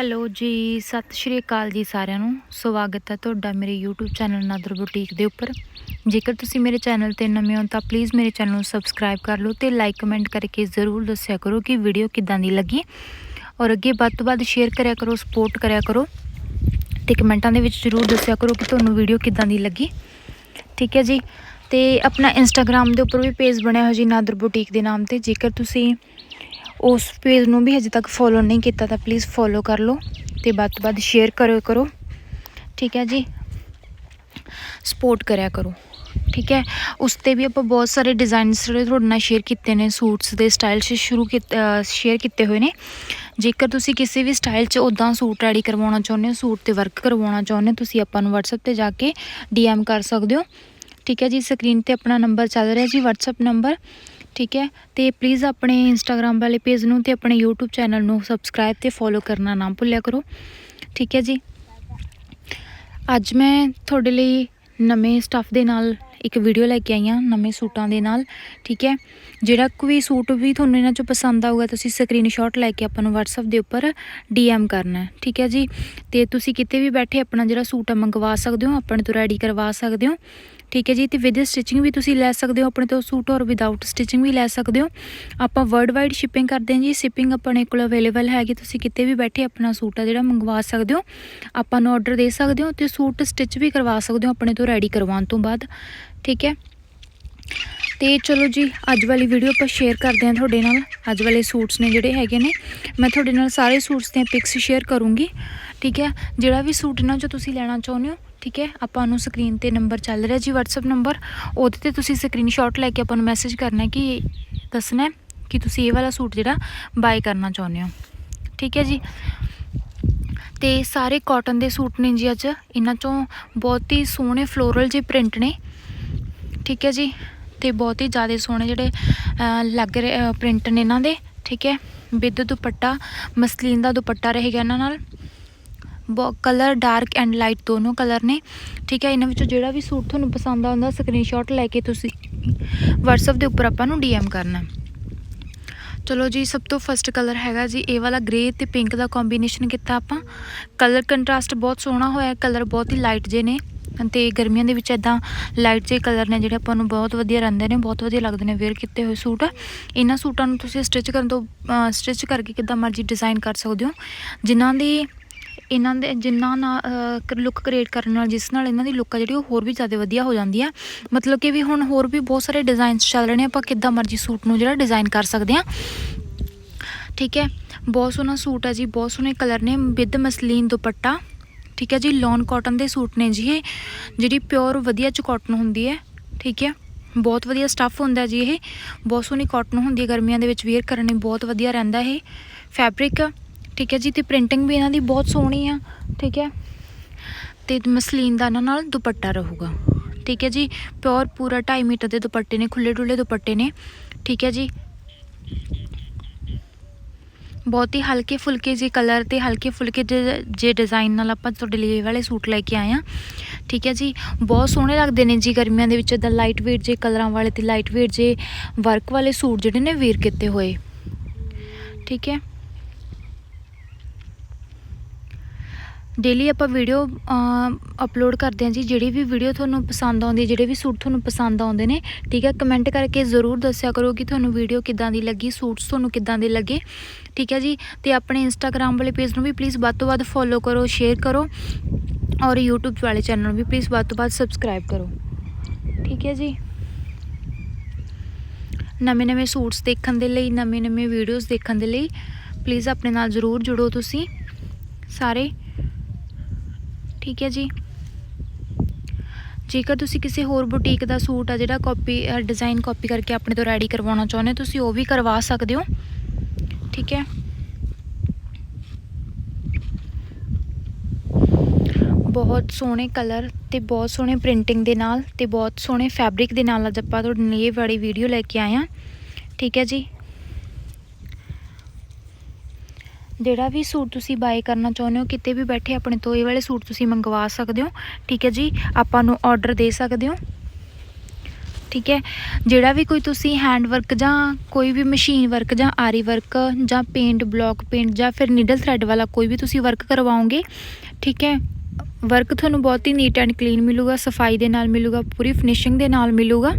Hello ਜੀ, ਸਤਿ ਸ਼੍ਰੀ ਅਕਾਲ ਜੀ ਸਾਰਿਆਂ ਨੂੰ। ਸਵਾਗਤ ਹੈ ਤੁਹਾਡਾ ਮੇਰੇ YouTube ਚੈਨਲ ਨਾਦਰ ਬੁਟੀਕ ਦੇ ਉੱਪਰ। ਜੇਕਰ ਤੁਸੀਂ ਮੇਰੇ ਚੈਨਲ ਤੇ ਨਵੇਂ ਹੋ ਤਾਂ ਪਲੀਜ਼ ਮੇਰੇ ਚੈਨਲ ਨੂੰ ਸਬਸਕ੍ਰਾਈਬ ਕਰ ਲਓ ਤੇ ਲਾਈਕ ਕਮੈਂਟ ਕਰਕੇ ਜ਼ਰੂਰ ਦੱਸਿਆ ਕਰੋ ਕਿ ਵੀਡੀਓ ਕਿੱਦਾਂ ਦੀ ਲੱਗੀ। ਔਰ ਅੱਗੇ ਵੱਧ ਤੋਂ ਵੱਧ ਸ਼ੇਅਰ ਕਰਿਆ ਕਰੋ ਸਪੋਰਟ ਕਰਿਆ ਕਰੋ ਤੇ ਕਮੈਂਟਾਂ ਦੇ ਵਿੱਚ ਜ਼ਰੂਰ ਦੱਸਿਆ ਕਰੋ ਕਿ ਤੁਹਾਨੂੰ ਵੀਡੀਓ ਕਿੱਦਾਂ ਦੀ ਲੱਗੀ। ਠੀਕ ਹੈ ਜੀ, ਤੇ ਆਪਣਾ ਇੰਸਟਾਗ੍ਰam ਦੇ ਉੱਪਰ ਵੀ ਪੇਜ ਬਣਿਆ ਹੋਇਆ ਜੀ ਨਾਦਰ ਬੁਟੀਕ ਦੇ ਨਾਮ ਤੇ। ਜੇਕਰ ਤੁਸੀਂ ਉਸ ਪੇਜ ਨੂੰ ਵੀ ਹਜੇ ਤੱਕ ਫੋਲੋ ਨਹੀਂ ਕੀਤਾ ਤਾਂ ਪਲੀਜ਼ ਫੋਲੋ ਕਰ ਲਓ ਤੇ ਵੱਧ ਤੋਂ ਵੱਧ ਸ਼ੇਅਰ ਕਰਿਓ, ਕਰੋ। ਠੀਕ ਹੈ ਜੀ? ਸਪੋਰਟ ਕਰਿਆ ਕਰੋ। ਠੀਕ ਹੈ? ਉਸ ਤੇ ਵੀ ਆਪਾਂ ਬਹੁਤ ਸਾਰੇ ਡਿਜ਼ਾਈਨਸ ਜਿਹੜੇ ਤੁਹਾਡੇ ਨਾਲ ਸ਼ੇਅਰ ਕੀਤੇ ਨੇ ਸੂਟਸ ਦੇ ਸਟਾਈਲ 'ਚ ਸ਼ੁਰੂ ਸ਼ੇਅਰ ਕੀਤੇ ਹੋਏ ਨੇ। ਜੇਕਰ ਤੁਸੀਂ ਕਿਸੇ ਵੀ ਸਟਾਈਲ 'ਚ ਉਦਾਂ ਸੂਟ ਰੈਡੀ ਕਰਵਾਉਣਾ ਚਾਹੁੰਦੇ ਹੋ ਸੂਟ ਤੇ ਵਰਕ ਕਰਵਾਉਣਾ ਚਾਹੁੰਦੇ ਹੋ, ਤੁਸੀਂ ਆਪਾਂ ਨੂੰ WhatsApp ਤੇ ਜਾ ਕੇ DM ਕਰ ਸਕਦੇ ਹੋ। ਠੀਕ ਹੈ ਜੀ? ਸਕਰੀਨ ਤੇ ਆਪਣਾ ਨੰਬਰ ਚੱਲ ਰਿਹਾ ਜੀ, WhatsApp ਨੰਬਰ ਠੀਕ ਹੈ? ਤੇ ਪਲੀਜ਼ ਆਪਣੇ ਇੰਸਟਾਗ੍ਰam ਵਾਲੇ ਪੇਜ ਨੂੰ ਤੇ ਆਪਣੇ YouTube ਚੈਨਲ ਨੂੰ ਸਬਸਕ੍ਰਾਈਬ ਤੇ ਫੋਲੋ ਕਰਨਾ ਨਾ ਭੁੱਲਿਆ ਕਰੋ। ਠੀਕ ਹੈ ਜੀ? ਅੱਜ ਮੈਂ ਤੁਹਾਡੇ ਲਈ ਨਵੇਂ ਸਟੱਫ ਦੇ ਨਾਲ ਇੱਕ ਵੀਡੀਓ ਲੈ ਕੇ ਆਈ ਹਾਂ, ਨਵੇਂ ਸੂਟਾਂ ਦੇ ਨਾਲ। ਠੀਕ ਹੈ? ਜਿਹੜਾ ਕੋਈ ਸੂਟ ਵੀ ਤੁਹਾਨੂੰ ਇਹਨਾਂ ਚੋਂ ਪਸੰਦ ਆਊਗਾ, ਤੁਸੀਂ ਸਕਰੀਨਸ਼ਾਟ ਲੈ ਕੇ ਆਪਾਂ ਨੂੰ WhatsApp ਦੇ ਉੱਪਰ DM ਕਰਨਾ ਠੀਕ ਹੈ ਜੀ? ਤੇ ਤੁਸੀਂ ਕਿਤੇ ਵੀ ਬੈਠੇ ਆਪਣਾ ਜਿਹੜਾ ਸੂਟ ਆ ਮੰਗਵਾ ਸਕਦੇ ਹੋ, ਆਪਣੇ ਤੋਂ ਰੈਡੀ ਕਰਵਾ ਸਕਦੇ ਹੋ। ਠੀਕ ਹੈ ਜੀ? ਤੇ ਵਿਦ ਸਟਿਚਿੰਗ ਵੀ ਤੁਸੀਂ ਲੈ ਸਕਦੇ ਹੋ, ਆਪਣੇ ਤੋਂ ਸੂਟ ਔਰ ਵਿਦਆਊਟ ਸਟਿਚਿੰਗ ਵੀ ਲੈ ਸਕਦੇ ਹੋ। ਆਪਾਂ ਵਰਲਡ ਵਾਈਡ ਸ਼ਿਪਿੰਗ ਕਰਦੇ ਹਾਂ ਜੀ ਸ਼ਿਪਿੰਗ ਆਪਣੇ ਕੋਲ ਅਵੇਲੇਬਲ ਹੈਗੀ, ਤੁਸੀਂ ਕਿਤੇ ਵੀ ਬੈਠੇ ਆਪਣਾ ਸੂਟ ਆ ਜਿਹੜਾ ਮੰਗਵਾ ਸਕਦੇ ਹੋ। ਆਪਾਂ ਨੂੰ ਆਰਡਰ ਦੇ ਸਕਦੇ ਹੋ ਤੇ ਸੂਟ ਸਟਿਚ ਵੀ ਕਰਵਾ ਸਕਦੇ ਹੋ, ਆਪਣੇ ਤੋਂ ਰੈਡੀ ਕਰਵਾਉਣ ਤੋਂ ਬਾਅਦ। ਠੀਕ ਹੈ? ਤੇ ਚਲੋ ਜੀ, ਅੱਜ ਵਾਲੀ ਵੀਡੀਓ ਆਪਾਂ ਸ਼ੇਅਰ ਕਰਦੇ ਹਾਂ ਤੁਹਾਡੇ ਨਾਲ। ਅੱਜ ਵਾਲੇ ਸੂਟਸ ਨੇ ਜਿਹੜੇ ਹੈਗੇ ਨੇ, ਮੈਂ ਤੁਹਾਡੇ ਨਾਲ ਸਾਰੇ ਸੂਟਸ ਦੀਆਂ ਪਿਕਸ ਸ਼ੇਅਰ ਕਰੂੰਗੀ, ਠੀਕ ਹੈ? ਜਿਹੜਾ ਵੀ ਸੂਟ ਇਹਨਾਂ ਚੋਂ ਤੁਸੀਂ ਲੈਣਾ ਚਾਹੁੰਦੇ ਹੋ, ਠੀਕ ਹੈ? ਆਪਾਂ ਨੂੰ ਸਕਰੀਨ ਤੇ ਨੰਬਰ ਚੱਲ ਰਿਹਾ ਜੀ, WhatsApp ਨੰਬਰ ਉਹਦੇ ਤੇ ਤੁਸੀਂ ਸਕਰੀਨਸ਼ਾਟ ਲੈ ਕੇ ਆਪਾਂ ਨੂੰ ਮੈਸੇਜ ਕਰਨਾ ਕਿ ਦੱਸਣਾ ਕਿ ਤੁਸੀਂ ਇਹ ਵਾਲਾ ਸੂਟ ਜਿਹੜਾ ਬਾਏ ਕਰਨਾ ਚਾਹੁੰਦੇ ਹੋ। ਠੀਕ ਹੈ ਜੀ? ਤੇ ਸਾਰੇ ਕਾਟਨ ਦੇ ਸੂਟ ਨੇ ਜੀ ਅੱਜ। ਇਹਨਾਂ ਚੋਂ ਬਹੁਤ ਹੀ ਸੋਹਣੇ ਫਲੋਰਲ ਜਿਹੇ ਪ੍ਰਿੰਟ ਨੇ। ਠੀਕ ਹੈ ਜੀ? ਤੇ ਬਹੁਤ ਹੀ ਜ਼ਿਆਦਾ ਸੋਹਣੇ ਜਿਹੜੇ ਲੱਗ ਰਹੇ ਪ੍ਰਿੰਟ ਨੇ ਇਹਨਾਂ ਦੇ, ਠੀਕ ਹੈ? ਵਿਦ ਦੁਪੱਟਾ, ਮਸਲੀਨ ਦਾ ਦੁਪੱਟਾ ਰਹੇਗਾ ਇਹਨਾਂ ਨਾਲ। ਕਲਰ ਡਾਰਕ ਐਂਡ ਲਾਈਟ ਦੋਨੋਂ ਕਲਰ ਨੇ, ਠੀਕ ਹੈ? ਇਹਨਾਂ ਵਿੱਚੋਂ ਜਿਹੜਾ ਵੀ ਸੂਟ ਤੁਹਾਨੂੰ ਪਸੰਦ ਆਉਂਦਾ ਸਕਰੀਨਸ਼ਾਟ ਲੈ ਕੇ ਤੁਸੀਂ WhatsApp ਦੇ ਉੱਪਰ ਆਪਾਂ ਨੂੰ DM ਕਰਨਾ। ਚਲੋ ਜੀ, ਸਭ ਤੋਂ ਫਸਟ ਕਲਰ ਹੈਗਾ ਜੀ, ਇਹ ਵਾਲਾ ਗ੍ਰੇ ਤੇ ਪਿੰਕ ਦਾ ਕੰਬੀਨੇਸ਼ਨ ਕੀਤਾ ਆਪਾਂ। ਕਲਰ ਕੰਟਰਾਸਟ ਬਹੁਤ ਸੋਹਣਾ ਹੋਇਆ ਕਲਰ ਬਹੁਤ ਹੀ ਲਾਈਟ ਜੇ ਨੇ। ਤੇ ਗਰਮੀਆਂ ਦੇ ਵਿੱਚ ਇਦਾਂ ਲਾਈਟ ਜਿਹੇ ਕਲਰ ਨੇ ਜਿਹੜੇ ਆਪਾਂ ਨੂੰ ਬਹੁਤ ਵਧੀਆ ਰਹਿੰਦੇ ਨੇ, ਬਹੁਤ ਵਧੀਆ ਲੱਗਦੇ ਨੇ ਵੇਅਰ ਕੀਤੇ ਹੋਏ ਸੂਟ। ਇਹਨਾਂ ਸੂਟਾਂ ਨੂੰ ਤੁਸੀਂ ਸਟਿਚ ਕਰਨ ਤੋਂ ਸਟਿਚ ਕਰਕੇ ਕਿੱਦਾਂ ਮਰਜ਼ੀ ਡਿਜ਼ਾਈਨ ਕਰ ਸਕਦੇ ਹੋ। ਜਿਨ੍ਹਾਂ ਦੀ, ਇਹਨਾਂ ਦੇ ਜਿੰਨਾ ਨਾ ਲੁੱਕ ਕ੍ਰੀਏਟ ਕਰਨ ਨਾਲ, ਜਿਸ ਨਾਲ ਇਹਨਾਂ ਦੀ ਲੁੱਕ ਆ ਜਿਹੜੀ ਉਹ ਹੋਰ ਵੀ ਜ਼ਿਆਦਾ ਵਧੀਆ ਹੋ ਜਾਂਦੀ ਆ। ਮਤਲਬ ਕਿ ਵੀ ਹੁਣ ਹੋਰ ਵੀ ਬਹੁਤ ਸਾਰੇ ਡਿਜ਼ਾਈਨਸ ਚੱਲ ਰਹੇ ਨੇ, ਆਪਾਂ ਕਿੱਦਾਂ ਮਰਜ਼ੀ ਸੂਟ ਨੂੰ ਜਿਹੜਾ ਡਿਜ਼ਾਈਨ ਕਰ ਸਕਦੇ ਆ। ਠੀਕ ਹੈ, ਬਹੁਤ ਸੋਹਣਾ ਸੂਟ ਆ ਜੀ, ਬਹੁਤ ਸੋਹਣੇ ਕਲਰ ਨੇ, ਵਿਦ ਮਸਲੀਨ ਦੁਪੱਟਾ। ਠੀਕ ਹੈ ਜੀ ਲੌਨ ਕਾਟਨ ਦੇ ਸੂਟ ਨੇ ਜੀ ਇਹ, ਜਿਹੜੀ ਪਿਓਰ ਵਧੀਆ ਚ ਕਾਟਨ ਹੁੰਦੀ ਹੈ, ਠੀਕ ਹੈ। ਬਹੁਤ ਵਧੀਆ ਸਟੱਫ ਹੁੰਦਾ ਜੀ ਇਹ, ਬਹੁਤ ਸੋਹਣੀ ਕਾਟਨ ਹੁੰਦੀ ਹੈ, ਗਰਮੀਆਂ ਦੇ ਵਿੱਚ ਵੇਅਰ ਕਰਨ ਲਈ ਬਹੁਤ ਵਧੀਆ ਰਹਿੰਦਾ ਇਹ। ਫੈਬਰਿਕ ਠੀਕ ਹੈ ਜੀ, ਤੇ ਪ੍ਰਿੰਟਿੰਗ ਵੀ ਇਹਨਾਂ ਦੀ ਬਹੁਤ ਸੋਹਣੀ ਆ, ਠੀਕ ਹੈ। ਤੇ ਮਸਲੀਨ ਦਾ ਇਹਨਾਂ ਨਾਲ ਦੁਪੱਟਾ ਰਹੂਗਾ, ਠੀਕ ਹੈ ਜੀ। ਪਿਓਰ ਪੂਰਾ 2.5 ਮੀਟਰ ਦੇ ਦੁਪੱਟੇ ਨੇ ਖੁੱਲੇ ਡੁੱਲੇ ਦੁਪੱਟੇ ਨੇ, ਠੀਕ ਹੈ ਜੀ। ਬਹੁਤ ਹੀ ਹਲਕੇ ਫੁਲਕੇ ਜੇ ਕਲਰ ਤੇ ਹਲਕੇ ਫੁਲਕੇ ਜੇ- ਜੇ ਡਿਜ਼ਾਈਨ ਨਾਲ ਆਪਾਂ ਤੁਹਾਡੇ ਲਈ ਵਾਲੇ ਸੂਟ ਲੈ ਕੇ ਆਏ ਆ ਠੀਕ ਹੈ ਜੀ? ਬਹੁਤ ਸੋਹਣੇ ਲੱਗਦੇ ਨੇ ਜੀ ਗਰਮੀਆਂ ਦੇ ਵਿੱਚ ਇਦਾਂ ਲਾਈਟ ਵੇਟ ਜੇ ਕਲਰਾਂ ਵਾਲੇ ਤੇ ਲਾਈਟ ਵੇਟ ਜੇ ਵਰਕ ਵਾਲੇ ਸੂਟ ਜਿਹੜੇ ਨੇ ਵੇਅਰ ਕੀਤੇ ਹੋਏ। ਠੀਕ ਹੈ? ਡੇਲੀ ਆਪਾਂ ਵੀਡੀਓ ਅਪਲੋਡ ਕਰਦੇ ਹਾਂ ਜੀ। ਜਿਹੜੀ ਵੀ ਵੀਡੀਓ ਤੁਹਾਨੂੰ ਪਸੰਦ ਆਉਂਦੀ ਜਿਹੜੇ ਵੀ ਸੂਟ ਤੁਹਾਨੂੰ ਪਸੰਦ ਆਉਂਦੇ ਨੇ, ਠੀਕ ਹੈ ਕਮੈਂਟ ਕਰਕੇ ਜ਼ਰੂਰ ਦੱਸਿਆ ਕਰੋ ਕਿ ਤੁਹਾਨੂੰ ਵੀਡੀਓ ਕਿੱਦਾਂ ਦੀ ਲੱਗੀ, ਸੂਟਸ ਤੁਹਾਨੂੰ ਕਿੱਦਾਂ ਦੇ ਲੱਗੇ, ਠੀਕ ਹੈ ਜੀ। ਤੇ ਆਪਣੇ ਇੰਸਟਾਗ੍ਰam ਵਾਲੇ ਪੇਜ ਨੂੰ ਵੀ ਪਲੀਜ਼ ਵੱਧ ਤੋਂ ਵੱਧ ਫੋਲੋ ਕਰੋ ਸ਼ੇਅਰ ਕਰੋ, ਔਰ YouTube ਵਾਲੇ ਚੈਨਲ ਨੂੰ ਵੀ ਪਲੀਜ਼ ਵੱਧ ਤੋਂ ਵੱਧ ਸਬਸਕ੍ਰਾਈਬ ਕਰੋ, ਠੀਕ ਹੈ ਜੀ। ਨਵੇਂ ਨਵੇਂ ਸੂਟਸ ਦੇਖਣ ਦੇ ਲਈ, ਨਵੇਂ ਨਵੇਂ ਵੀਡੀਓਜ਼ ਦੇਖਣ ਦੇ ਲਈ ਪਲੀਜ਼ ਆਪਣੇ ਨਾਲ ਜ਼ਰੂਰ ਜੁੜੋ ਤੁਸੀਂ, ਸਾਰੇ। ਠੀਕ ਹੈ ਜੀ। ਜੇਕਰ ਤੁਸੀਂ ਕਿਸੇ ਹੋਰ ਬੁਟੀਕ ਦਾ ਸੂਟ ਆ ਜਿਹੜਾ ਕਾਪੀ ਡਿਜ਼ਾਈਨ ਕਾਪੀ ਕਰਕੇ ਆਪਣੇ ਤੋਂ ਰੈਡੀ ਕਰਵਾਉਣਾ ਚਾਹੁੰਦੇ ਹੋ, ਤੁਸੀਂ ਉਹ ਵੀ ਕਰਵਾ ਸਕਦੇ ਹੋ। ਠੀਕ ਹੈ। ਬਹੁਤ ਸੋਹਣੇ ਕਲਰ ਤੇ ਬਹੁਤ ਸੋਹਣੇ ਪ੍ਰਿੰਟਿੰਗ ਦੇ ਨਾਲ ਤੇ ਬਹੁਤ ਸੋਹਣੇ ਫੈਬਰਿਕ ਦੇ ਨਾਲ ਅੱਜ ਆਪਾਂ ਤੁਹਾਡੇ ਲਈ ਇਹ ਵਾਲੀ ਵੀਡੀਓ ਲੈ ਕੇ ਆਏ ਹਾਂ। ਠੀਕ ਹੈ ਜੀ। ਜਿਹੜਾ ਵੀ ਸੂਟ ਤੁਸੀਂ ਬਾਏ ਕਰਨਾ ਚਾਹੁੰਦੇ ਹੋ, ਕਿਤੇ ਵੀ ਬੈਠੇ ਆਪਣੇ ਤੋਂ ਇਹ ਵਾਲੇ ਸੂਟ ਤੁਸੀਂ ਮੰਗਵਾ ਸਕਦੇ ਹੋ, ਠੀਕ ਹੈ ਜੀ? ਆਪਾਂ ਨੂੰ ਆਰਡਰ ਦੇ ਸਕਦੇ ਹੋ। ਠੀਕ ਹੈ? ਜਿਹੜਾ ਵੀ ਕੋਈ ਤੁਸੀਂ ਹੈਂਡ ਵਰਕ ਜਾਂ ਕੋਈ ਵੀ ਮਸ਼ੀਨ ਵਰਕ ਜਾਂ ਆਰੀ ਵਰਕ ਜਾਂ ਪੇਂਟ ਬਲੌਕ ਪੇਂਟ ਜਾਂ ਫਿਰ ਨੀਡਲ ਥ੍ਰੈਡ ਵਾਲਾ ਕੋਈ ਵੀ ਤੁਸੀਂ ਵਰਕ ਕਰਵਾਓਗੇ, ਠੀਕ ਹੈ? ਵਰਕ ਤੁਹਾਨੂੰ ਬਹੁਤ ਹੀ ਨੀਟ ਐਂਡ ਕਲੀਨ ਮਿਲੂਗਾ, ਸਫ਼ਾਈ ਦੇ ਨਾਲ ਮਿਲੂਗਾ, ਪੂਰੀ ਫਿਨਿਸ਼ਿੰਗ ਦੇ ਨਾਲ ਮਿਲੂਗਾ।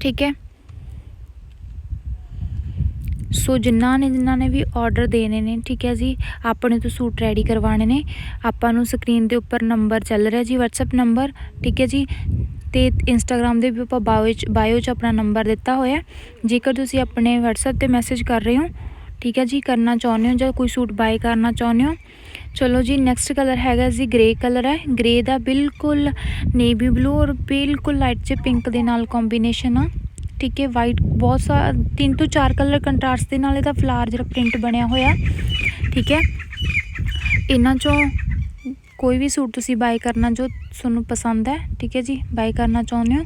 ਠੀਕ ਹੈ? ਸੋ ਜਿਨ੍ਹਾਂ ਨੇ ਜਿਨ੍ਹਾਂ ਨੇ ਵੀ ਆਰਡਰ ਦੇਣੇ ਨੇ, ਠੀਕ ਹੈ ਜੀ ਆਪਣੇ ਤੋਂ ਸੂਟ ਰੈਡੀ ਕਰਵਾਉਣੇ ਨੇ। ਆਪਾਂ ਨੂੰ ਸਕਰੀਨ ਦੇ ਉੱਪਰ ਨੰਬਰ ਚੱਲ ਰਿਹਾ ਜੀ, WhatsApp ਨੰਬਰ ਠੀਕ ਹੈ ਜੀ। ਤੇ ਇੰਸਟਾਗ੍ਰam ਦੇ ਵੀ ਆਪਾਂ ਬਾਇਓ 'ਚ ਬਾਇਓ 'ਚ ਆਪਣਾ ਨੰਬਰ ਦਿੱਤਾ ਹੋਇਆ। ਜੇਕਰ ਤੁਸੀਂ ਆਪਣੇ WhatsApp ਤੇ ਮੈਸੇਜ ਕਰ ਰਹੇ ਹੋ, ਠੀਕ ਹੈ ਜੀ, ਕਰਨਾ ਚਾਹੁੰਦੇ ਹੋ ਜਾਂ ਕੋਈ ਸੂਟ ਬਾਏ ਕਰਨਾ ਚਾਹੁੰਦੇ ਹੋ, ਚਲੋ ਜੀ ਨੈਕਸਟ ਕਲਰ ਹੈਗਾ ਜੀ ਗ੍ਰੇ ਕਲਰ ਹੈ। ਗ੍ਰੇ ਦਾ ਬਿਲਕੁਲ ਨੇਵੀ ਬਲੂ ਔਰ ਬਿਲਕੁਲ ਲਾਈਟ 'ਚ ਪਿੰਕ ਦੇ ਨਾਲ ਕੰਬੀਨੇਸ਼ਨ ਆ। ਠੀਕ ਹੈ ਵਾਈਟ ਬਹੁਤ ਸਾ, ਤਿੰਨ ਤੋਂ ਚਾਰ ਕਲਰ ਕੰਟਰਾਸਟ ਦੇ ਨਾਲ ਇਹਦਾ ਫਲਾਰ ਜਿਹੜਾ ਪ੍ਰਿੰਟ ਬਣਿਆ ਹੋਇਆ, ਠੀਕ ਹੈ। ਇਹਨਾਂ ਚੋਂ ਕੋਈ ਵੀ ਸੂਟ ਤੁਸੀਂ ਬਾਏ ਕਰਨਾ ਜੋ ਤੁਹਾਨੂੰ ਪਸੰਦ ਹੈ, ਠੀਕ ਹੈ ਜੀ ਬਾਏ ਕਰਨਾ ਚਾਹੁੰਦੇ ਹੋ,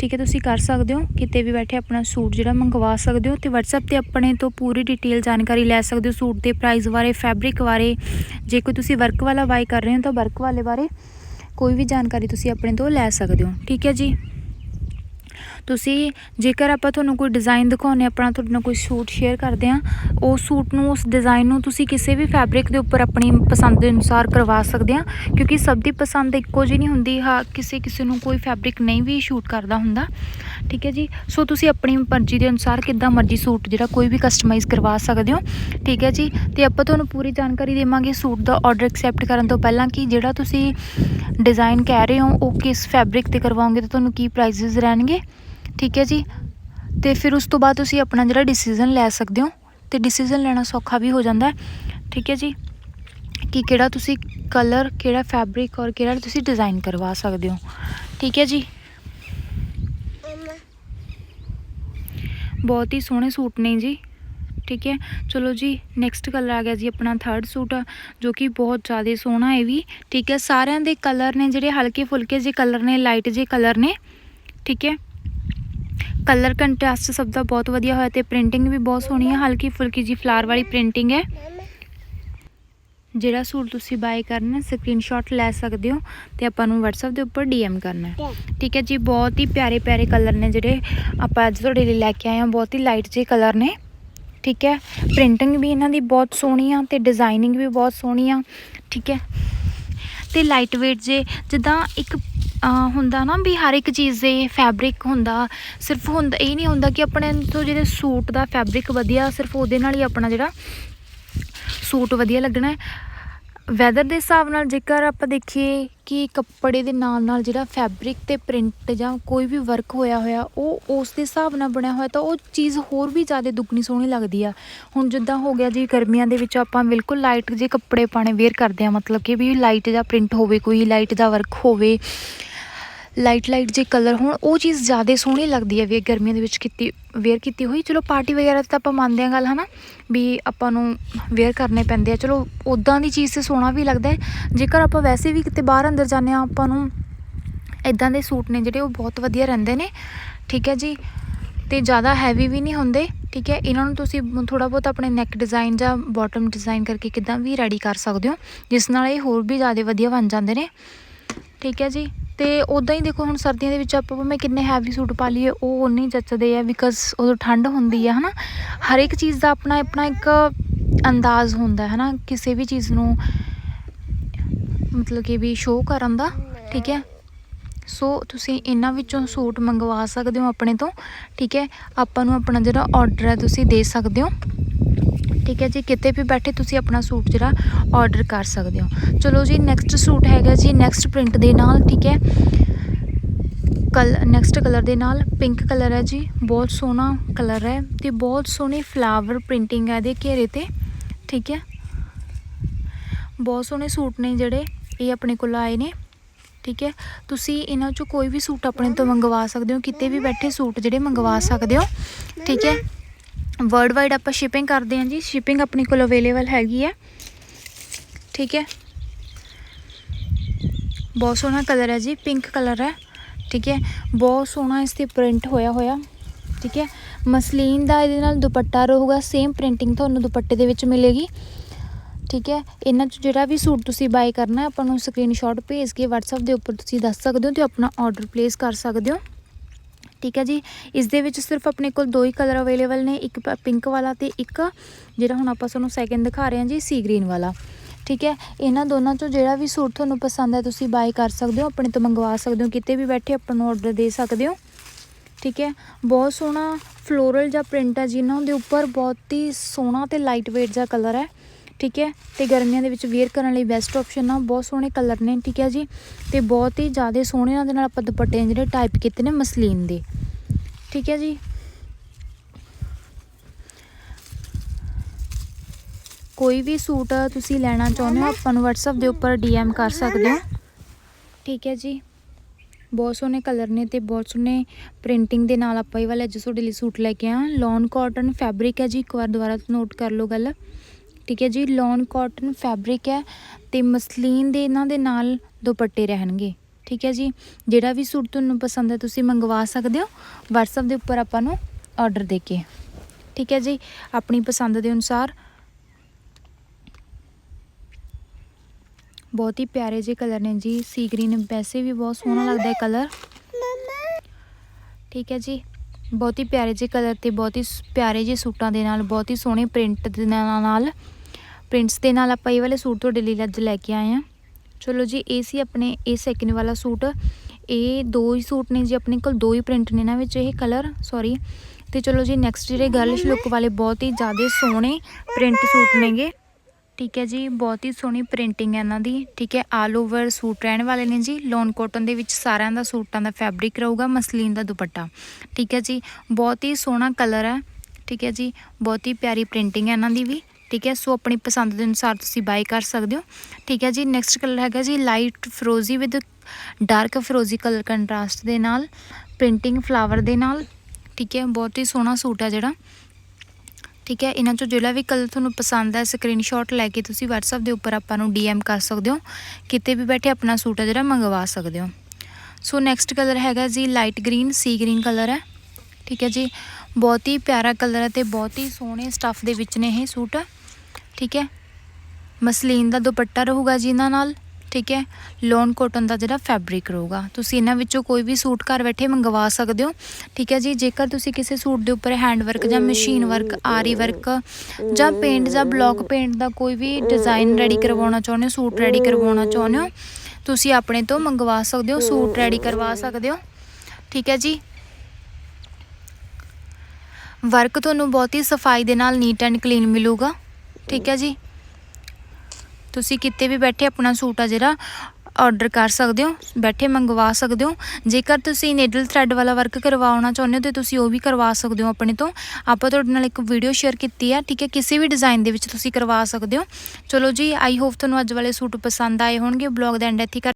ਠੀਕ ਹੈ, ਤੁਸੀਂ ਕਰ ਸਕਦੇ ਹੋ, ਕਿਤੇ ਵੀ ਬੈਠੇ ਆਪਣਾ ਸੂਟ ਜਿਹੜਾ ਮੰਗਵਾ ਸਕਦੇ ਹੋ ਤੇ WhatsApp ਤੇ ਆਪਣੇ ਤੋਂ ਪੂਰੀ ਡਿਟੇਲ ਜਾਣਕਾਰੀ ਲੈ ਸਕਦੇ ਹੋ ਸੂਟ ਦੇ ਪ੍ਰਾਈਸ ਬਾਰੇ ਫੈਬਰਿਕ ਬਾਰੇ। ਜੇ ਕੋਈ ਤੁਸੀਂ ਵਰਕ ਵਾਲਾ ਬਾਏ ਕਰ ਰਹੇ ਹੋ ਤਾਂ ਵਰਕ ਵਾਲੇ ਬਾਰੇ ਕੋਈ ਵੀ ਜਾਣਕਾਰੀ ਤੁਸੀਂ ਆਪਣੇ ਤੋਂ ਲੈ ਸਕਦੇ ਹੋ, ਠੀਕ ਹੈ ਜੀ। ਤੁਸੀਂ ਜੇਕਰ ਆਪਾਂ ਤੁਹਾਨੂੰ ਕੋਈ ਡਿਜ਼ਾਈਨ ਦਿਖਾਉਂਦੇ ਆਪਣਾ ਤੁਹਾਡੇ ਨਾਲ ਕੋਈ ਸੂਟ ਸ਼ੇਅਰ ਕਰਦੇ ਆ ਉਹ ਸੂਟ ਨੂੰ, ਉਸ ਡਿਜ਼ਾਈਨ ਨੂੰ ਤੁਸੀਂ ਕਿਸੇ ਵੀ ਫੈਬਰਿਕ ਦੇ ਉੱਪਰ ਆਪਣੀ ਪਸੰਦ ਦੇ ਅਨੁਸਾਰ ਕਰਵਾ ਸਕਦੇ ਆ ਕਿਉਂਕਿ ਸਭ ਦੀ ਪਸੰਦ ਇੱਕੋ ਜਿਹੀ ਨਹੀਂ ਹੁੰਦੀ, ਹਾਂ, ਕਿਸੇ ਕਿਸੇ ਨੂੰ ਕੋਈ ਫੈਬਰਿਕ ਨਹੀਂ ਵੀ ਸ਼ੂਟ ਕਰਦਾ ਹੁੰਦਾ। ਠੀਕ ਹੈ ਜੀ? ਸੋ ਤੁਸੀਂ ਆਪਣੀ ਮਰਜ਼ੀ ਦੇ ਅਨੁਸਾਰ ਕਿੱਦਾਂ ਮਰਜ਼ੀ ਸੂਟ ਜਿਹੜਾ ਕੋਈ ਵੀ ਕਸਟਮਾਈਜ਼ ਕਰਵਾ ਸਕਦੇ ਹੋ। ਠੀਕ ਹੈ ਜੀ? ਤੇ ਆਪਾਂ ਤੁਹਾਨੂੰ ਪੂਰੀ ਜਾਣਕਾਰੀ ਦੇਵਾਂਗੇ ਸੂਟ ਦਾ ਆਰਡਰ ਐਕਸੈਪਟ ਕਰਨ ਤੋਂ ਪਹਿਲਾਂ ਕਿ ਜਿਹੜਾ ਤੁਸੀਂ ਡਿਜ਼ਾਈਨ ਕਹਿ ਰਹੇ ਹੋ, ਉਹ ਕਿਸ ਫੈਬਰਿਕ ਤੇ ਕਰਵਾਓਗੇ ਤਾਂ ਤੁਹਾਨੂੰ ਕੀ ਪ੍ਰਾਈਸਿਸ ਰਹਿਣਗੇ। ਠੀਕ ਹੈ ਜੀ? ਤੇ ਫਿਰ ਉਸ ਤੋਂ ਬਾਅਦ ਤੁਸੀਂ ਆਪਣਾ ਜਿਹੜਾ ਡਿਸੀਜਨ ਲੈ ਸਕਦੇ ਹੋ, ਤੇ ਡਿਸੀਜਨ ਲੈਣਾ ਸੌਖਾ ਵੀ ਹੋ ਜਾਂਦਾ ਹੈ। ਠੀਕ ਹੈ ਜੀ? ਕਿ ਕਿਹੜਾ ਤੁਸੀਂ ਕਲਰ ਕਿਹੜਾ ਫੈਬਰਿਕ ਔਰ ਕਿਹੜਾ ਤੁਸੀਂ ਡਿਜ਼ਾਈਨ ਕਰਵਾ ਸਕਦੇ ਹੋ। ਠੀਕ ਹੈ ਜੀ? ਬਹੁਤ ਹੀ ਸੋਹਣੇ ਸੂਟ ਨੇ ਜੀ। ਠੀਕ ਹੈ? ਚਲੋ ਜੀ ਨੈਕਸਟ ਕਲਰ ਆ ਗਿਆ ਜੀ ਆਪਣਾ ਥਰਡ ਸੂਟ, ਜੋ ਕਿ ਬਹੁਤ ਜ਼ਿਆਦਾ ਸੋਹਣਾ ਹੈ ਵੀ। ਠੀਕ ਹੈ? ਸਾਰਿਆਂ ਦੇ ਕਲਰ ਨੇ ਜਿਹੜੇ ਹਲਕੇ ਫੁਲਕੇ ਜਿਹੇ ਕਲਰ ਨੇ ਲਾਈਟ ਜਿਹੇ ਕਲਰ ਨੇ। ਠੀਕ ਹੈ? ਕਲਰ ਕੰਟਰਾਸਟ ਸਭ ਦਾ ਬਹੁਤ ਵਧੀਆ ਹੋਇਆ ਤੇ ਪ੍ਰਿੰਟਿੰਗ ਵੀ ਬਹੁਤ ਸੋਹਣੀ ਹੈ ਹਲਕੀ ਫੁਲਕੀ ਜੀ ਫਲਾਰ ਵਾਲੀ ਪ੍ਰਿੰਟਿੰਗ ਹੈ। ਜਿਹੜਾ ਸੂਟ ਤੁਸੀਂ ਬਾਏ ਕਰਨਾ ਸਕਰੀਨਸ਼ਾਟ ਲੈ ਸਕਦੇ ਹੋ ਤੇ ਆਪਾਂ ਨੂੰ WhatsApp ਦੇ ਉੱਪਰ DM ਕਰਨਾ ਠੀਕ ਹੈ ਜੀ, ਬਹੁਤ ਹੀ ਪਿਆਰੇ ਪਿਆਰੇ ਕਲਰ ਨੇ ਜਿਹੜੇ ਆਪਾਂ ਅੱਜ ਤੁਹਾਡੇ ਲਈ ਲੈ ਕੇ ਆਏ ਹਾਂ, ਬਹੁਤ ਹੀ ਲਾਈਟ ਜਿਹੇ ਕਲਰ ਨੇ। ਠੀਕ ਹੈ, ਪ੍ਰਿੰਟਿੰਗ ਵੀ ਇਹਨਾਂ ਦੀ ਬਹੁਤ ਸੋਹਣੀ ਆ ਤੇ ਡਿਜ਼ਾਈਨਿੰਗ ਵੀ ਬਹੁਤ ਸੋਹਣੀ ਆ। ਠੀਕ ਹੈ, ਤੇ ਲਾਈਟ weight ਜੇ ਜਿੱਦਾਂ ਇੱਕ ਹੁੰਦਾ ਨਾ ਵੀ ਹਰ ਇੱਕ ਚੀਜ਼ ਦੇ ਫੈਬਰਿਕ ਹੁੰਦਾ, ਸਿਰਫ ਹੁੰਦਾ, ਇਹ ਨਹੀਂ ਹੁੰਦਾ ਕਿ ਆਪਣੇ ਤੋਂ ਜਿਹੜੇ ਸੂਟ ਦਾ ਫੈਬਰਿਕ ਵਧੀਆ, ਸਿਰਫ ਉਹਦੇ ਨਾਲ ਹੀ ਆਪਣਾ ਜਿਹੜਾ ਸੂਟ ਵਧੀਆ ਲੱਗਣਾ ਹੈ। ਵੈਦਰ ਦੇ ਹਿਸਾਬ ਨਾਲ ਜੇਕਰ ਆਪਾਂ ਦੇਖੀਏ ਕਿ ਕੱਪੜੇ ਦੇ ਨਾਲ ਨਾਲ ਜਿਹੜਾ ਫੈਬਰਿਕ ਤੇ ਪ੍ਰਿੰਟ ਜਾਂ ਕੋਈ ਵੀ ਵਰਕ ਹੋਇਆ ਹੋਇਆ, ਉਹ ਉਸ ਦੇ ਹਿਸਾਬ ਨਾਲ ਬਣਿਆ ਹੋਇਆ, ਤਾਂ ਉਹ ਚੀਜ਼ ਹੋਰ ਵੀ ਜ਼ਿਆਦਾ ਦੁੱਗਣੀ ਸੋਹਣੀ ਲੱਗਦੀ ਆ। ਹੁਣ ਜਿੱਦਾਂ ਹੋ ਗਿਆ ਜੀ ਗਰਮੀਆਂ ਦੇ ਵਿੱਚ ਆਪਾਂ ਬਿਲਕੁਲ ਲਾਈਟ ਜਿਹੇ ਕੱਪੜੇ ਪਾਣੇ ਵੇਅਰ ਕਰਦੇ ਆ, ਮਤਲਬ ਕਿ ਵੀ ਲਾਈਟ ਦਾ ਪ੍ਰਿੰਟ ਹੋਵੇ, ਕੋਈ ਲਾਈਟ ਦਾ ਵਰਕ ਹੋਵੇ ਲਾਈਟ ਲਾਈਟ ਜੇ ਕਲਰ ਹੋਣ, ਉਹ ਚੀਜ਼ ਜ਼ਿਆਦਾ ਸੋਹਣੀ ਲੱਗਦੀ ਹੈ ਵੀ ਗਰਮੀਆਂ ਦੇ ਵਿੱਚ ਕੀਤੀ ਵੇਅਰ ਕੀਤੀ ਹੋਈ। ਚਲੋ ਪਾਰਟੀ ਵਗੈਰਾ ਤਾਂ ਆਪਾਂ ਮੰਨਦੇ ਹਾਂ ਗੱਲ, ਹਨਾ? ਵੀ ਆਪਾਂ ਨੂੰ ਵੇਅਰ ਕਰਨੇ ਪੈਂਦੇ ਆ। ਚਲੋ ਉਦਾਂ ਦੀ ਚੀਜ਼ 'ਤੇ ਸੋਹਣਾ ਵੀ ਲੱਗਦਾ ਹੈ। ਜੇਕਰ ਆਪਾਂ ਵੈਸੇ ਵੀ ਕਿਤੇ ਬਾਹਰ ਅੰਦਰ ਜਾਂਦੇ ਆ ਆਪਾਂ ਨੂੰ ਇਦਾਂ ਦੇ ਸੂਟ ਨੇ ਜਿਹੜੇ ਉਹ ਬਹੁਤ ਵਧੀਆ ਰਹਿੰਦੇ ਨੇ। ਠੀਕ ਹੈ ਜੀ? ਤੇ ਜ਼ਿਆਦਾ ਹੈਵੀ ਵੀ ਨਹੀਂ ਹੁੰਦੇ। ਠੀਕ ਹੈ? ਇਹਨਾਂ ਨੂੰ ਤੁਸੀਂ ਥੋੜਾ ਬਹੁਤ ਆਪਣੇ ਨੈਕ ਡਿਜ਼ਾਈਨ ਜਾਂ ਬਾਟਮ ਡਿਜ਼ਾਈਨ ਕਰਕੇ ਕਿਦਾਂ ਵੀ ਰੈਡੀ ਕਰ ਸਕਦੇ ਹੋ। ਜਿਸ ਨਾਲ ਇਹ ਹੋਰ ਵੀ ਜ਼ਿਆਦਾ ਵਧੀਆ ਬਣ ਜਾਂਦੇ ਨੇ। ਠੀਕ ਹੈ ਜੀ? ਤੇ ਉਦਾਂ ਹੀ ਦੇਖੋ ਹੁਣ ਸਰਦੀਆਂ ਦੇ ਵਿੱਚ ਆਪਾਂ ਭਾਵੇਂ ਕਿੰਨੇ ਹੈਵੀ ਸੂਟ ਪਾ ਲਈਏ, ਉਹ ਉਨੇ ਹੀ ਜੱਚਦੇ ਆ ਬਿਕਾਜ਼ ਉਦੋਂ ਠੰਡ ਹੁੰਦੀ ਹੈ ਹਨਾ। ਹਰ ਇੱਕ ਚੀਜ਼ ਦਾ ਆਪਣਾ ਆਪਣਾ ਇੱਕ ਅੰਦਾਜ਼ ਹੁੰਦਾ ਹੈ ਨਾ ਕਿਸੇ ਵੀ ਚੀਜ਼ ਨੂੰ ਮਤਲਬ ਕਿ ਵੀ ਸ਼ੋਅ ਕਰਨ ਦਾ, ਠੀਕ ਹੈ। ਸੋ ਤੁਸੀਂ ਇਹਨਾਂ ਵਿੱਚੋਂ ਸੂਟ ਮੰਗਵਾ ਸਕਦੇ ਹੋ ਆਪਣੇ ਤੋਂ, ਠੀਕ ਹੈ। ਆਪਾਂ ਨੂੰ ਆਪਣਾ ਜਿਹੜਾ ਆਰਡਰ ਹੈ, ਤੁਸੀਂ ਦੇ ਸਕਦੇ ਹੋ। ਠੀਕ ਹੈ ਜੀ, ਕਿਤੇ ਵੀ ਬੈਠੇ ਤੁਸੀਂ ਆਪਣਾ ਸੂਟ ਜਿਹੜਾ ਆਰਡਰ ਕਰ ਸਕਦੇ ਹੋ। ਚਲੋ ਜੀ ਨੈਕਸਟ ਸੂਟ ਹੈਗਾ ਜੀ ਨੈਕਸਟ ਪ੍ਰਿੰਟ ਦੇ ਨਾਲ, ਠੀਕ ਹੈ। ਕਲ ਨੈਕਸਟ ਕਲਰ ਦੇ ਨਾਲ ਪਿੰਕ ਕਲਰ ਹੈ ਜੀ, ਬਹੁਤ ਸੋਹਣਾ ਕਲਰ ਹੈ ਤੇ ਬਹੁਤ ਸੋਹਣੀ ਫਲਾਵਰ ਪ੍ਰਿੰਟਿੰਗ ਹੈ ਇਹਦੇ ਘੇਰੇ ਤੇ, ਠੀਕ ਹੈ। ਬਹੁਤ ਸੋਹਣੇ ਸੂਟ ਨੇ ਜਿਹੜੇ, ਇਹ ਆਪਣੇ ਕੋਲ ਆਏ ਨੇ, ਠੀਕ ਹੈ। ਤੁਸੀਂ ਇਹਨਾਂ ਚੋਂ ਕੋਈ ਵੀ ਸੂਟ ਆਪਣੇ ਤੋਂ ਮੰਗਵਾ ਸਕਦੇ ਹੋ, ਕਿਤੇ ਵੀ ਬੈਠੇ ਸੂਟ ਜਿਹੜੇ ਮੰਗਵਾ ਸਕਦੇ ਹੋ, ਠੀਕ ਹੈ। ਵਰਲਡ ਵਾਈਡ ਆਪਾਂ ਸ਼ਿਪਿੰਗ ਕਰਦੇ ਹਾਂ ਜੀ। ਸ਼ਿਪਿੰਗ ਆਪਣੇ ਕੋਲ ਅਵੇਲੇਬਲ ਹੈਗੀ ਹੈ। ਠੀਕ ਹੈ। ਬਹੁਤ ਸੋਹਣਾ ਕਲਰ ਹੈ ਜੀ ਪਿੰਕ ਕਲਰ ਹੈ। ਠੀਕ ਹੈ। ਬਹੁਤ ਸੋਹਣਾ ਇਸ ਤੇ ਪ੍ਰਿੰਟ ਹੋਇਆ ਹੋਇਆ। ਠੀਕ ਹੈ। ਮਸਲੀਨ ਦਾ ਇਹਦੇ ਨਾਲ ਦੁਪੱਟਾ ਰਹੂਗਾ। ਸੇਮ ਪ੍ਰਿੰਟਿੰਗ ਤੁਹਾਨੂੰ ਦੁਪੱਟੇ ਦੇ ਵਿੱਚ ਮਿਲੇਗੀ। ਠੀਕ ਹੈ। ਇਹਨਾਂ 'ਚ ਜਿਹੜਾ ਵੀ ਸੂਟ ਤੁਸੀਂ ਬਾਏ ਕਰਨਾ ਆਪਾਂ ਨੂੰ ਸਕਰੀਨਸ਼ਾਟ ਭੇਜ ਕੇ WhatsApp ਦੇ ਉੱਪਰ ਤੁਸੀਂ ਦੱਸ ਸਕਦੇ ਹੋ ਤੇ ਆਪਣਾ ਆਰਡਰ ਪਲੇਸ ਕਰ ਸਕਦੇ ਹੋ। ਠੀਕ ਹੈ ਜੀ। ਇਸ ਦੇ ਵਿੱਚ ਸਿਰਫ ਆਪਣੇ ਕੋਲ ਦੋ ਹੀ ਕਲਰ ਅਵੇਲੇਬਲ ਨੇ, ਇੱਕ ਪਿੰਕ ਵਾਲਾ ਤੇ ਇੱਕ ਜਿਹੜਾ ਹੁਣ ਆਪਾਂ ਤੁਹਾਨੂੰ ਸੈਕਿੰਡ ਦਿਖਾ ਰਹੇ ਹਾਂ ਜੀ ਸੀ ਗ੍ਰੀਨ ਵਾਲਾ। ਠੀਕ ਹੈ, ਇਹਨਾਂ ਦੋਨਾਂ ਚੋਂ ਜਿਹੜਾ ਵੀ ਸੂਟ ਤੁਹਾਨੂੰ ਪਸੰਦ ਹੈ, ਤੁਸੀਂ ਬਾਏ ਕਰ ਸਕਦੇ ਹੋ, ਆਪਣੇ ਤੋਂ ਮੰਗਵਾ ਸਕਦੇ ਹੋ, ਕਿਤੇ ਵੀ ਬੈਠੇ ਆਪਾਂ ਨੂੰ ਆਰਡਰ ਦੇ ਸਕਦੇ ਹੋ। ਠੀਕ ਹੈ, ਬਹੁਤ ਸੋਹਣਾ ਫਲੋਰਲ ਜਾਂ ਪ੍ਰਿੰਟ ਹੈ ਜਿਹਨਾਂ ਦੇ ਉੱਪਰ, ਬਹੁਤ ਹੀ ਸੋਹਣਾ ਤੇ ਲਾਈਟ weight ਜਿਹਾ ਕਲਰ ਹੈ। ਠੀਕ ਹੈ? ਤੇ ਗਰਮੀਆਂ ਦੇ ਵਿੱਚ ਵੇਅਰ ਕਰਨ ਲਈ ਬੈਸਟ ਆਪਸ਼ਨ ਆ, ਬਹੁਤ ਸੋਹਣੇ ਕਲਰ ਨੇ, ਠੀਕ ਹੈ ਜੀ? ਤੇ ਬਹੁਤ ਹੀ ਜ਼ਿਆਦਾ ਸੋਹਣੇ ਨਾਲ ਦੇ ਨਾਲ ਆਪਾਂ ਦੁਪੱਟੇ ਜਿਹੜੇ ਟਾਈਪ ਕੀਤੇ ਨੇ ਮਸਲੀਨ ਦੇ, ਠੀਕ ਹੈ ਜੀ? ਕੋਈ ਵੀ ਸੂਟ ਤੁਸੀਂ ਲੈਣਾ ਚਾਹੁੰਦੇ ਹੋ, ਆਪਾਂ ਨੂੰ WhatsApp ਦੇ ਉੱਪਰ DM ਕਰ ਸਕਦੇ ਹੋ। ਠੀਕ ਹੈ ਜੀ? ਬਹੁਤ ਸੋਹਣੇ ਕਲਰ ਨੇ ਤੇ ਬਹੁਤ ਸੋਹਣੇ ਪ੍ਰਿੰਟਿੰਗ ਦੇ ਨਾਲ ਆਪਾਂ ਇਹ ਵਾਲਾ ਅੱਜ ਤੁਹਾਡੇ ਲਈ ਸੂਟ ਲੈ ਕੇ ਆ ਲੌਨ ਕਾਟਨ ਫੈਬਰਿਕ ਹੈ ਜੀ, ਇੱਕ ਵਾਰ ਦੁਬਾਰਾ ਨੋਟ ਕਰ ਲਓ ਗੱਲ। ਠੀਕ ਹੈ ਜੀ ਲੌਨ ਕਾਟਨ ਫੈਬਰਿਕ ਹੈ ਤੇ ਮਸਲੀਨ ਦੇ ਇਹਨਾਂ ਦੇ ਨਾਲ ਦੁਪੱਟੇ ਰਹਿਣਗੇ, ਠੀਕ ਹੈ ਜੀ। ਜਿਹੜਾ ਵੀ ਸੂਟ ਤੁਹਾਨੂੰ ਪਸੰਦ ਹੈ, ਤੁਸੀਂ ਮੰਗਵਾ ਸਕਦੇ ਹੋ। WhatsApp ਦੇ ਉੱਪਰ ਆਪਾਂ ਨੂੰ ਆਰਡਰ ਦੇ ਕੇ, ਠੀਕ ਹੈ ਜੀ, ਆਪਣੀ ਪਸੰਦ ਦੇ ਅਨੁਸਾਰ। ਬਹੁਤ ਹੀ ਪਿਆਰੇ ਜਿਹੇ ਕਲਰ ਨੇ ਜੀ ਸੀ ਗ੍ਰੀਨ ਵੈਸੇ ਵੀ ਬਹੁਤ ਸੋਹਣਾ ਲੱਗਦਾ ਹੈ ਕਲਰ। ਠੀਕ ਹੈ ਜੀ ਬਹੁਤ ਹੀ ਪਿਆਰੇ ਜਿਹੇ ਕਲਰ ਤੇ ਬਹੁਤ ਹੀ ਸ- ਪਿਆਰੇ ਜਿਹੇ ਸੂਟਾਂ ਦੇ ਨਾਲ, ਬਹੁਤ ਹੀ ਸੋਹਣੇ ਪ੍ਰਿੰਟ ਦੇ ਨਾਲ ਪ੍ਰਿੰਟਸ ਦੇ ਨਾਲ ਆਪਾਂ ਇਹ ਵਾਲੇ ਸੂਟ ਤੁਹਾਡੇ ਲਈ ਅੱਜ ਲੈ ਕੇ ਆਏ ਆ ਚਲੋ ਜੀ, ਇਹ ਸੀ ਆਪਣੇ, ਇਹ ਸੈਕਿੰਡ ਵਾਲਾ ਸੂਟ। ਇਹ ਦੋ ਹੀ ਸੂਟ ਨੇ ਜੀ, ਆਪਣੇ ਕੋਲ ਦੋ ਹੀ ਪ੍ਰਿੰਟ ਨੇ ਇਹਨਾਂ ਵਿੱਚ, ਇਹ ਕਲਰ ਸੌਰੀ ਤੇ ਚਲੋ ਜੀ ਨੈਕਸਟ ਜਿਹੜੇ ਗਰਲਿਸ਼ ਲੁੱਕ ਵਾਲੇ ਬਹੁਤ ਹੀ ਜ਼ਿਆਦਾ ਸੋਹਣੇ ਪ੍ਰਿੰਟ ਸੂਟ ਨੇਗੇ। ਠੀਕ ਹੈ ਜੀ, ਬਹੁਤ ਹੀ ਸੋਹਣੀ ਪ੍ਰਿੰਟਿੰਗ ਹੈ ਇਹਨਾਂ ਦੀ, ਠੀਕ ਹੈ ਆਲ ਓਵਰ ਸੂਟ ਰਹਿਣ ਵਾਲੇ ਨੇ ਜੀ ਲੋਨ ਕਾਟਨ ਦੇ ਵਿੱਚ ਸਾਰਿਆਂ ਦਾ ਸੂਟਾਂ ਦਾ ਫੈਬਰਿਕ ਰਹੂਗਾ, ਮਸਲੀਨ ਦਾ ਦੁਪੱਟਾ, ਠੀਕ ਹੈ ਜੀ, ਬਹੁਤ ਹੀ ਸੋਹਣਾ ਕਲਰ ਹੈ, ਠੀਕ ਹੈ ਜੀ, ਬਹੁਤ ਹੀ ਪਿਆਰੀ ਪ੍ਰਿੰਟਿੰਗ ਹੈ ਇਹਨਾਂ ਦੀ ਵੀ, ਠੀਕ ਹੈ, ਸੋ ਆਪਣੀ ਪਸੰਦ ਦੇ ਅਨੁਸਾਰ ਤੁਸੀਂ ਬਾਈ ਕਰ ਸਕਦੇ ਹੋ, ਠੀਕ ਹੈ ਜੀ ਨੈਕਸਟ ਕਲਰ ਹੈਗਾ ਜੀ ਲਾਈਟ ਫਰੋਜ਼ੀ ਵਿਦ ਡਾਰਕ ਫਰੋਜ਼ੀ ਕਲਰ ਕੰਟਰਾਸਟ ਦੇ ਨਾਲ ਪ੍ਰਿੰਟਿੰਗ ਫਲਾਵਰ ਦੇ ਨਾਲ, ਠੀਕ ਹੈ, ਬਹੁਤ ਹੀ ਸੋਹਣਾ ਸੂਟ ਹੈ ਜਿਹੜਾ ਠੀਕ ਹੈ, ਇਹਨਾਂ ਚੋਂ ਜਿਹੜਾ ਵੀ ਕਲਰ ਤੁਹਾਨੂੰ ਪਸੰਦ ਹੈ ਸਕਰੀਨਸ਼ਾਟ ਲੈ ਕੇ ਤੁਸੀਂ WhatsApp ਦੇ ਉੱਪਰ ਆਪਾਂ ਨੂੰ DM ਕਰ ਸਕਦੇ ਹੋ। ਕਿਤੇ ਵੀ ਬੈਠੇ ਆਪਣਾ ਸੂਟ ਹੈ ਜਿਹੜਾ ਮੰਗਵਾ ਸਕਦੇ ਹੋ। ਸੋ ਨੈਕਸਟ ਕਲਰ ਹੈਗਾ ਜੀ light green sea green colour ਹੈ। ਠੀਕ ਹੈ ਜੀ, ਬਹੁਤ ਹੀ ਪਿਆਰਾ ਕਲਰ ਹੈ ਤੇ ਬਹੁਤ ਹੀ ਸੋਹਣੇ ਸਟੱਫ ਦੇ ਵਿੱਚ ਨੇ ਇਹ ਸੂਟ। ਠੀਕ ਹੈ, ਮਸਲੀਨ ਦਾ ਦੁਪੱਟਾ ਰਹੂਗਾ ਜੀ ਇਹਨਾਂ ਨਾਲ। ਠੀਕ ਹੈ? ਲੋਨ ਕੋਟਨ ਦਾ ਜਿਹੜਾ ਫੈਬਰਿਕ ਰਹੂਗਾ। ਤੁਸੀਂ ਇਹਨਾਂ ਵਿੱਚੋਂ ਕੋਈ ਵੀ ਸੂਟ ਘਰ ਬੈਠੇ ਮੰਗਵਾ ਸਕਦੇ ਹੋ। ਠੀਕ ਹੈ ਜੀ? ਜੇਕਰ ਤੁਸੀਂ ਕਿਸੇ ਸੂਟ ਦੇ ਉੱਪਰ ਹੈਂਡ ਵਰਕ ਜਾਂ ਮਸ਼ੀਨ ਵਰਕ ਆਰੀ ਵਰਕ ਜਾਂ ਪੇਂਟ ਜਾਂ ਬਲੌਕ ਪੇਂਟ ਦਾ ਕੋਈ ਵੀ ਡਿਜ਼ਾਈਨ ਰੈਡੀ ਕਰਵਾਉਣਾ ਚਾਹੁੰਦੇ ਹੋ, ਸੂਟ ਰੈਡੀ ਕਰਵਾਉਣਾ ਚਾਹੁੰਦੇ ਹੋ, ਤੁਸੀਂ ਆਪਣੇ ਤੋਂ ਮੰਗਵਾ ਸਕਦੇ ਹੋ, ਸੂਟ ਰੈਡੀ ਕਰਵਾ ਸਕਦੇ ਹੋ। ਠੀਕ ਹੈ ਜੀ? ਵਰਕ ਤੁਹਾਨੂੰ ਬਹੁਤ ਹੀ ਸਫ਼ਾਈ ਦੇ ਨਾਲ ਨੀਟ ਐਂਡ ਕਲੀਨ ਮਿਲੂਗਾ। ਠੀਕ ਹੈ ਜੀ? ਤੁਸੀਂ ਕਿਤੇ ਵੀ ਬੈਠੇ ਆਪਣਾ ਸੂਟ ਆ ਜਿਹੜਾ ਆਰਡਰ ਕਰ ਸਕਦੇ ਹੋ, ਬੈਠੇ ਮੰਗਵਾ ਸਕਦੇ ਹੋ। ਜੇਕਰ ਤੁਸੀਂ ਨੀਡਲ ਥ੍ਰੈਡ ਵਾਲਾ ਵਰਕ ਕਰਵਾਉਣਾ ਚਾਹੁੰਦੇ ਹੋ ਤੇ ਤੁਸੀਂ ਉਹ ਵੀ ਕਰਵਾ ਸਕਦੇ ਹੋ ਆਪਣੇ ਤੋਂ। ਆਪਾਂ ਤੁਹਾਡੇ ਨਾਲ ਇੱਕ ਵੀਡੀਓ ਸ਼ੇਅਰ ਕੀਤੀ ਆ, ਠੀਕ ਹੈ? ਕਿਸੇ ਵੀ ਡਿਜ਼ਾਈਨ ਦੇ ਵਿੱਚ ਤੁਸੀਂ ਕਰਵਾ ਸਕਦੇ ਹੋ। ਚਲੋ ਜੀ ਆਈ ਹੋਪ ਤੁਹਾਨੂੰ ਅੱਜ ਵਾਲੇ ਸੂਟ ਪਸੰਦ ਆਏ ਹੋਣਗੇ। ਬਲੌਗ ਦਾ ਐਂਡ ਇੱਥੇ ਕਰ